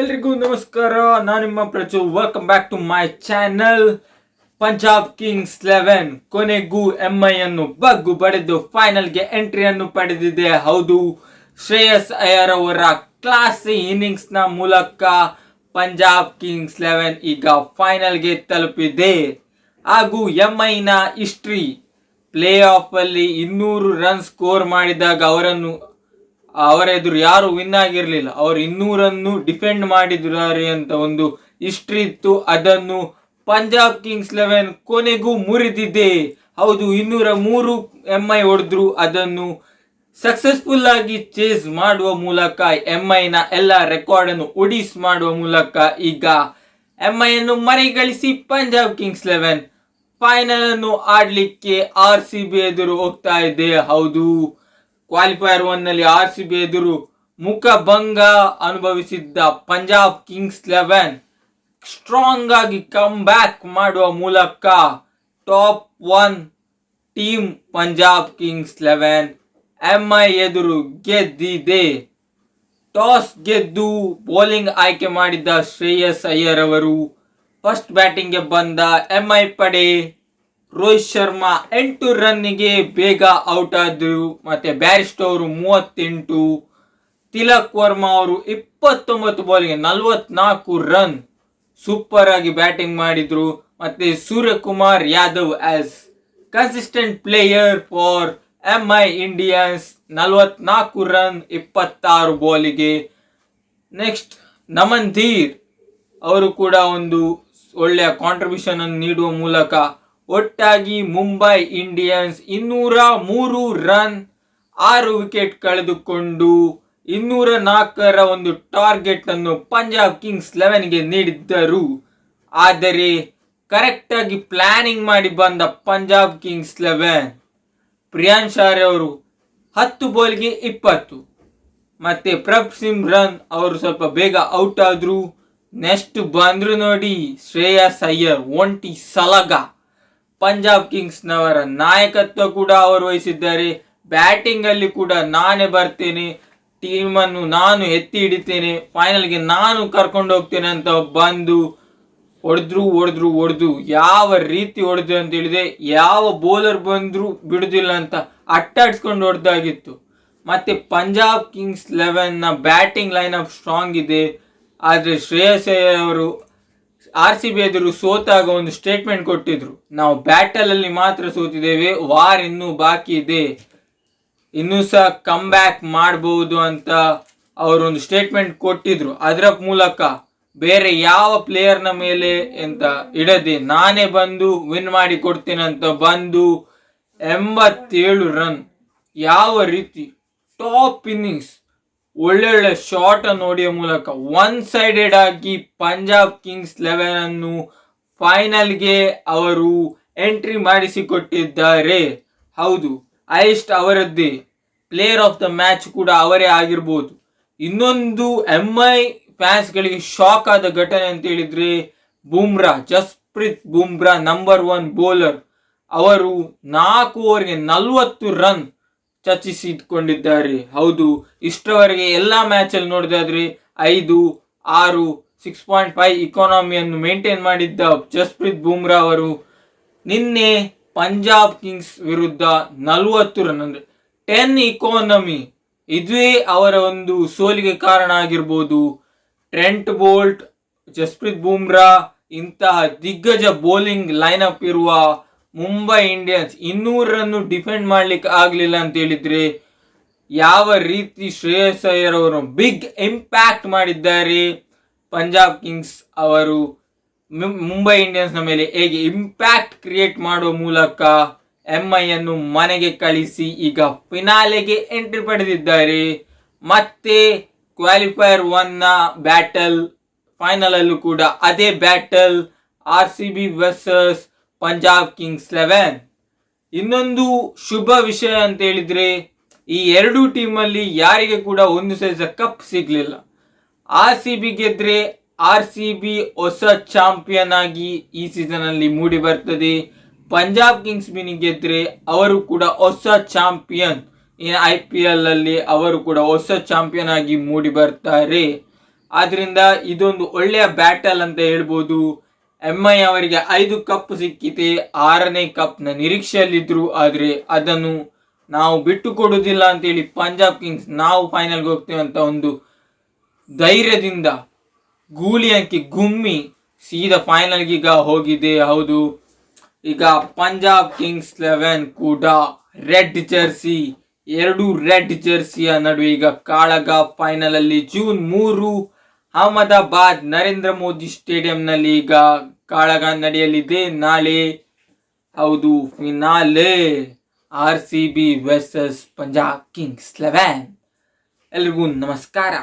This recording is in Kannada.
ಎಲ್ರಿಗೂ ನಮಸ್ಕಾರ, ನಾನು ನಿಮ್ಮ Prachu welcome back to my channel Punjab Kings eleven ಕೊನೆಗೂ ಎಂಐ ಅನ್ನು ಬಗ್ಗು ಪಡೆದು ಫೈನಲ್ಗೆ ಎಂಟ್ರಿಯನ್ನು ಪಡೆದಿದೆ. ಹೌದು, ಶ್ರೇಯಸ್ ಅಯ್ಯರ್ ಅವರ ಕ್ಲಾಸ್ ಇನ್ನಿಂಗ್ಸ್ನ ಮೂಲಕ ಪಂಜಾಬ್ ಕಿಂಗ್ಸ್ ಲೆವೆನ್ ಈಗ ಫೈನಲ್ಗೆ ತಲುಪಿದೆ. ಹಾಗೂ ನ ಹಿಸ್ಟ್ರಿ ಪ್ಲೇ ಆಫ್ ಅಲ್ಲಿ ಇನ್ನೂರು ರನ್ ಸ್ಕೋರ್ ಮಾಡಿದಾಗ ಅವರನ್ನು ಅವರ ಎದುರು ಯಾರು ವಿನ್ ಆಗಿರಲಿಲ್ಲ. ಅವರು ಇನ್ನೂರನ್ನು ಡಿಫೆಂಡ್ ಮಾಡಿದ್ದಾರೆ ಅಂತ ಒಂದು ಹಿಸ್ಟ್ರಿ ಇತ್ತು. ಅದನ್ನು ಪಂಜಾಬ್ ಕಿಂಗ್ಸ್ ಲೆವೆನ್ ಕೊನೆಗೂ ಮುರಿದಿದೆ. ಹೌದು, ಇನ್ನೂರ ಮೂರು ಎಂ ಐ ಹೊಡೆದ್ರು. ಅದನ್ನು ಸಕ್ಸಸ್ಫುಲ್ ಆಗಿ ಚೇಸ್ ಮಾಡುವ ಮೂಲಕ ಎಂ ನ ಎಲ್ಲ ರೆಕಾರ್ಡ್ ಅನ್ನು ಒಡಿಸ್ ಮಾಡುವ ಮೂಲಕ ಈಗ ಎಂ ಐ ಅನ್ನು ಮರಿಗಳಿಸಿ ಪಂಜಾಬ್ ಕಿಂಗ್ಸ್ ಲೆವೆನ್ ಫೈನಲ್ ಅನ್ನು ಆಡ್ಲಿಕ್ಕೆ ಆರ್ ಸಿ ಬಿ ಎದುರು ಹೋಗ್ತಾ ಇದೆ. ಹೌದು. ಕ್ವಾಲಿಫೈಯರ್ ಒನ್ನಲ್ಲಿ ಆರ್ ಸಿ ಬಿ ಎದುರು ಮುಖಭಂಗ ಅನುಭವಿಸಿದ್ದ ಪಂಜಾಬ್ ಕಿಂಗ್ಸ್ ಲೆವೆನ್ ಸ್ಟ್ರಾಂಗ್ ಆಗಿ ಕಮ್ ಬ್ಯಾಕ್ ಮಾಡುವ ಮೂಲಕ top one team Punjab Kings eleven MI ಎದುರು ಗೆದ್ದಿದೆ. ಟಾಸ್ ಗೆದ್ದು ಬೌಲಿಂಗ್ ಆಯ್ಕೆ ಮಾಡಿದ್ದ ಶ್ರೇಯಸ್ ಅಯ್ಯರ್ ಅವರು ಫಸ್ಟ್ ಬ್ಯಾಟಿಂಗ್ಗೆ ಬಂದ ಎಂಐ ಪಡೆ ರೋಹಿತ್ ಶರ್ಮಾ ಎಂಟು ರನ್ನಿಗೆ ಬೇಗ ಔಟ್ ಆದ್ರು, ಮತ್ತೆ ಬ್ಯಾರಿಸ್ಟ್ ಅವರು ಮೂವತ್ತೆಂಟು, ತಿಲಕ್ ವರ್ಮಾ ಅವರು ಇಪ್ಪತ್ತೊಂಬತ್ತು ಬಾಲಿಗೆ ನಲವತ್ನಾಲ್ಕು ರನ್ ಸೂಪರ್ ಆಗಿ ಬ್ಯಾಟಿಂಗ್ ಮಾಡಿದ್ರು, ಮತ್ತೆ Suryakumar Yadav as consistent player for M I Indians ನಲವತ್ನಾಲ್ಕು ರನ್ ಇಪ್ಪತ್ತಾರು ಬಾಲಿಗೆ ನೆಕ್ಸ್ಟ್ ನಮನ್ ಧೀರ್ ಅವರು ಕೂಡ ಒಂದು ಒಳ್ಳೆಯ ಕಾಂಟ್ರಿಬ್ಯೂಷನ್ ಅನ್ನು ನೀಡುವ ಮೂಲಕ ಒಟ್ಟಾಗಿ ಮುಂಬೈ ಇಂಡಿಯನ್ಸ್ ಇನ್ನೂರ ಮೂರು ರನ್, ಆರು ವಿಕೆಟ್ ಕಳೆದುಕೊಂಡು ಇನ್ನೂರ ನಾಲ್ಕರ ಒಂದು ಟಾರ್ಗೆಟ್ ಅನ್ನು ಪಂಜಾಬ್ ಕಿಂಗ್ಸ್ ಲೆವೆನ್ಗೆ ನೀಡಿದ್ದರು. ಆದರೆ ಕರೆಕ್ಟಾಗಿ ಪ್ಲಾನಿಂಗ್ ಮಾಡಿ ಬಂದ ಪಂಜಾಬ್ ಕಿಂಗ್ಸ್ ಲೆವೆನ್ ಪ್ರಿಯಾಂಶಾರ್ ಶಾರೆ ಅವರು ಹತ್ತು ಬಾಲ್ಗೆ ಇಪ್ಪತ್ತು. ಮತ್ತೆ ಪ್ರಭ್ ಸಿಂಗ್ ರನ್ ಅವರು ಸ್ವಲ್ಪ ಬೇಗ ಔಟ್ ಆದ್ರು ನೆಕ್ಸ್ಟ್ ಬಂದ್ರು ನೋಡಿ ಶ್ರೇಯಸ್ ಅಯ್ಯರ್ ಒಂಟಿ ಸಲಗ. ಪಂಜಾಬ್ ಕಿಂಗ್ಸ್ನವರ ನಾಯಕತ್ವ ಕೂಡ ಅವರು ವಹಿಸಿದ್ದಾರೆ. ಬ್ಯಾಟಿಂಗ್ ಅಲ್ಲಿ ಕೂಡ ನಾನೇ ಬರ್ತೇನೆ. ಟೀಮನ್ನು ನಾನು ಎತ್ತಿ ಹಿಡಿತೇನೆ. ಫೈನಲ್ಗೆ ನಾನು ಕರ್ಕೊಂಡು ಹೋಗ್ತೇನೆ ಅಂತ ಬಂದು ಹೊಡೆದ್ರು ಹೊಡೆದ್ರು, ಹೊಡೆದು ಯಾವ ರೀತಿ ಹೊಡೆದು ಅಂತ ಹೇಳಿದೆ ಯಾವ ಬೌಲರ್ ಬಂದ್ರು ಬಿಡುದಿಲ್ಲ ಅಂತ ಅಟ್ಟಾಡ್ಸ್ಕೊಂಡು ಹೊಡೆದಾಗಿತ್ತು. ಮತ್ತೆ ಪಂಜಾಬ್ ಕಿಂಗ್ಸ್ ಲೆವೆನ್ನ ಬ್ಯಾಟಿಂಗ್ ಲೈನ್ ಅಪ್ ಸ್ಟ್ರಾಂಗ್ ಇದೆ. ಆದರೆ ಶ್ರೇಯಸ್ ಅವರು ಆರ್ ಸಿ ಬಿ ಎದುರು ಸೋತಾಗ ಒಂದು ಸ್ಟೇಟ್ಮೆಂಟ್ ಕೊಟ್ಟಿದ್ರು. ನಾವು ಬ್ಯಾಟಲ್ ಅಲ್ಲಿ ಮಾತ್ರ ಸೋತಿದ್ದೇವೆ ವಾರ್ ಇನ್ನೂ ಬಾಕಿ ಇದೆ. ಇನ್ನೂ ಸಹ ಕಮ್ ಬ್ಯಾಕ್ ಮಾಡಬಹುದು ಅಂತ ಅವರು ಒಂದು ಸ್ಟೇಟ್ಮೆಂಟ್ ಕೊಟ್ಟಿದ್ರು. ಅದರ ಮೂಲಕ ಬೇರೆ ಯಾವ ಪ್ಲೇಯರ್ನ ಮೇಲೆ ಎಂತ ಇಡದೆ ನಾನೇ ಬಂದು ವಿನ್ ಮಾಡಿ ಕೊಡ್ತೇನೆ ಬಂದು ಎಂಬತ್ತೇಳು ರನ್ ಯಾವ ರೀತಿ ಟಾಪ್ ಇನ್ನಿಂಗ್ಸ್ ಒಳ್ಳೊಳ್ಳೆ ಶಾಟ್ ಅನ್ನು ಹೊಡೆಯುವ ಮೂಲಕ ಒನ್ ಸೈಡೆಡ್ ಆಗಿ ಪಂಜಾಬ್ ಕಿಂಗ್ಸ್ ಲೆವೆನ್ ಅನ್ನು ಫೈನಲ್ಗೆ ಅವರು ಎಂಟ್ರಿ ಮಾಡಿಸಿಕೊಟ್ಟಿದ್ದಾರೆ. ಹೌದು ಐಸ್ಟ್ ಅವರದ್ದೇ. ಪ್ಲೇಯರ್ ಆಫ್ ದ ಮ್ಯಾಚ್ ಕೂಡ ಅವರೇ ಆಗಿರ್ಬೋದು. ಇನ್ನೊಂದು ಎಂ ಐ ಫ್ಯಾನ್ಸ್ಗಳಿಗೆ ಶಾಕ್ ಆದ ಘಟನೆ ಅಂತ ಹೇಳಿದ್ರೆ Bumrah, Jasprit Bumrah number one bowler ಅವರು ನಾಲ್ಕು ಓವರ್ಗೆ ನಲವತ್ತು ರನ್ ಚರ್ಚಿಸಿಕೊಂಡಿದ್ದಾರೆ ಹೌದು, ಇಷ್ಟರವರೆಗೆ ಎಲ್ಲ ಮ್ಯಾಚ್ ಅಲ್ಲಿ ನೋಡಿದಾದ್ರೆ ಐದು, ಆರು ಸಿಕ್ಸ್ ಪಾಯಿಂಟ್ ಫೈವ್ ಇಕಾನಮಿಯನ್ನು ಮೇಂಟೈನ್ ಮಾಡಿದ್ದ ಜಸ್ಪ್ರೀತ್ ಬೂಮ್ರಾ ಅವರು ನಿನ್ನೆ ಪಂಜಾಬ್ ಕಿಂಗ್ಸ್ ವಿರುದ್ಧ ನಲವತ್ತು ರನ್ ಅಂದ್ರೆ ಟೆನ್ ಇಕಾನಮಿ ಇದುವೇ ಅವರ ಒಂದು ಸೋಲಿಗೆ ಕಾರಣ ಆಗಿರ್ಬೋದು. ಟ್ರೆಂಟ್ ಬೋಲ್ಟ್, ಜಸ್ಪ್ರೀತ್ ಬೂಮ್ರಾ ಇಂತಹ ದಿಗ್ಗಜ ಬೌಲಿಂಗ್ ಲೈನಪ್ ಇರುವ ಮುಂಬೈ ಇಂಡಿಯನ್ಸ್ ಇನ್ನೂರನ್ನು ಡಿಫೆಂಡ್ ಮಾಡ್ಲಿಕ್ಕೆ ಆಗಲಿಲ್ಲ ಅಂತ ಹೇಳಿದ್ರೆ ಯಾವ ರೀತಿ ಶ್ರೇಯಸ್ ಅಯ್ಯರ್ ಅವರು ಬಿಗ್ ಇಂಪ್ಯಾಕ್ಟ್ ಮಾಡಿದ್ದಾರೆ ಪಂಜಾಬ್ ಕಿಂಗ್ಸ್ ಅವರು ಮುಂಬೈ ಇಂಡಿಯನ್ಸ್ನ ಮೇಲೆ ಹೇಗೆ ಇಂಪ್ಯಾಕ್ಟ್ ಕ್ರಿಯೇಟ್ ಮಾಡುವ ಮೂಲಕ ಎಂ ಐ ಅನ್ನು ಮನೆಗೆ ಕಳಿಸಿ ಈಗ ಫಿನಾಲೆಗೆ ಎಂಟ್ರಿ ಪಡೆದಿದ್ದಾರೆ. ಮತ್ತೆ ಕ್ವಾಲಿಫೈಯರ್ ಒನ್ನ ಬ್ಯಾಟಲ್ ಫೈನಲ್ ಅಲ್ಲೂ ಕೂಡ ಅದೇ battle R C B versus Punjab Kings eleven. ಇನ್ನೊಂದು ಶುಭ ವಿಷಯ ಅಂತ ಹೇಳಿದ್ರೆ, ಈ ಎರಡು ಟೀಮಲ್ಲಿ ಯಾರಿಗೆ ಕೂಡ ಒಂದು ಸೈಜ ಕಪ್ ಸಿಗಲಿಲ್ಲ. ಆರ್ ಸಿ ಬಿ ಗೆದ್ರೆ ಆರ್ ಸಿ ಬಿ ಹೊಸ ಚಾಂಪಿಯನ್ ಆಗಿ ಈ ಸೀಸನ್ ಅಲ್ಲಿ ಮೂಡಿ ಬರ್ತದೆ. ಪಂಜಾಬ್ ಕಿಂಗ್ಸ್ ಬಿನಿ ಗೆದ್ರೆ ಅವರು ಕೂಡ ಹೊಸ ಚಾಂಪಿಯನ್. ಐ ಪಿ ಎಲ್ ಅಲ್ಲಿ ಅವರು ಕೂಡ ಹೊಸ ಚಾಂಪಿಯನ್ ಆಗಿ ಮೂಡಿ ಬರ್ತಾರೆ. ಆದ್ರಿಂದ ಇದೊಂದು ಒಳ್ಳೆಯ ಬ್ಯಾಟಲ್ ಅಂತ ಹೇಳ್ಬೋದು. ಎಂ ಐ ಅವರಿಗೆ ಐದು ಕಪ್ ಸಿಕ್ಕಿದೆ, ಆರನೇ ಕಪ್ನ ನಿರೀಕ್ಷೆಯಲ್ಲಿದ್ದರು ಆದರೆ ಅದನ್ನು ನಾವು ಬಿಟ್ಟು ಕೊಡುವುದಿಲ್ಲ ಅಂತೇಳಿ ಪಂಜಾಬ್ ಕಿಂಗ್ಸ್ ನಾವು ಫೈನಲ್ಗೆ ಹೋಗ್ತೇವೆ ಅಂತ ಒಂದು ಧೈರ್ಯದಿಂದ ಗೂಲಿ ಅಂಕಿ ಗುಮ್ಮಿ ಸೀದಾ ಫೈನಲ್ಗೆ ಈಗ ಹೋಗಿದೆ. ಹೌದು, ಈಗ ಪಂಜಾಬ್ ಕಿಂಗ್ಸ್ ಲೆವೆನ್ ಕೂಡ ರೆಡ್ ಜರ್ಸಿ ಎರಡು ರೆಡ್ ಜರ್ಸಿಯ ನಡುವೆ ಈಗ ಕಾಳಗ ಫೈನಲ್ ಅಲ್ಲಿ ಜೂನ್ ಮೂರು ಅಹಮದಾಬಾದ್ ನರೇಂದ್ರ ಮೋದಿ ಸ್ಟೇಡಿಯಂನಲ್ಲಿ ಈಗ ಕಾಳಗ ನಡೆಯಲಿದೆ ನಾಳೆ ಹೌದು finale R C B versus Punjab Kings eleven ಎಲ್ರಿಗೂ ನಮಸ್ಕಾರ.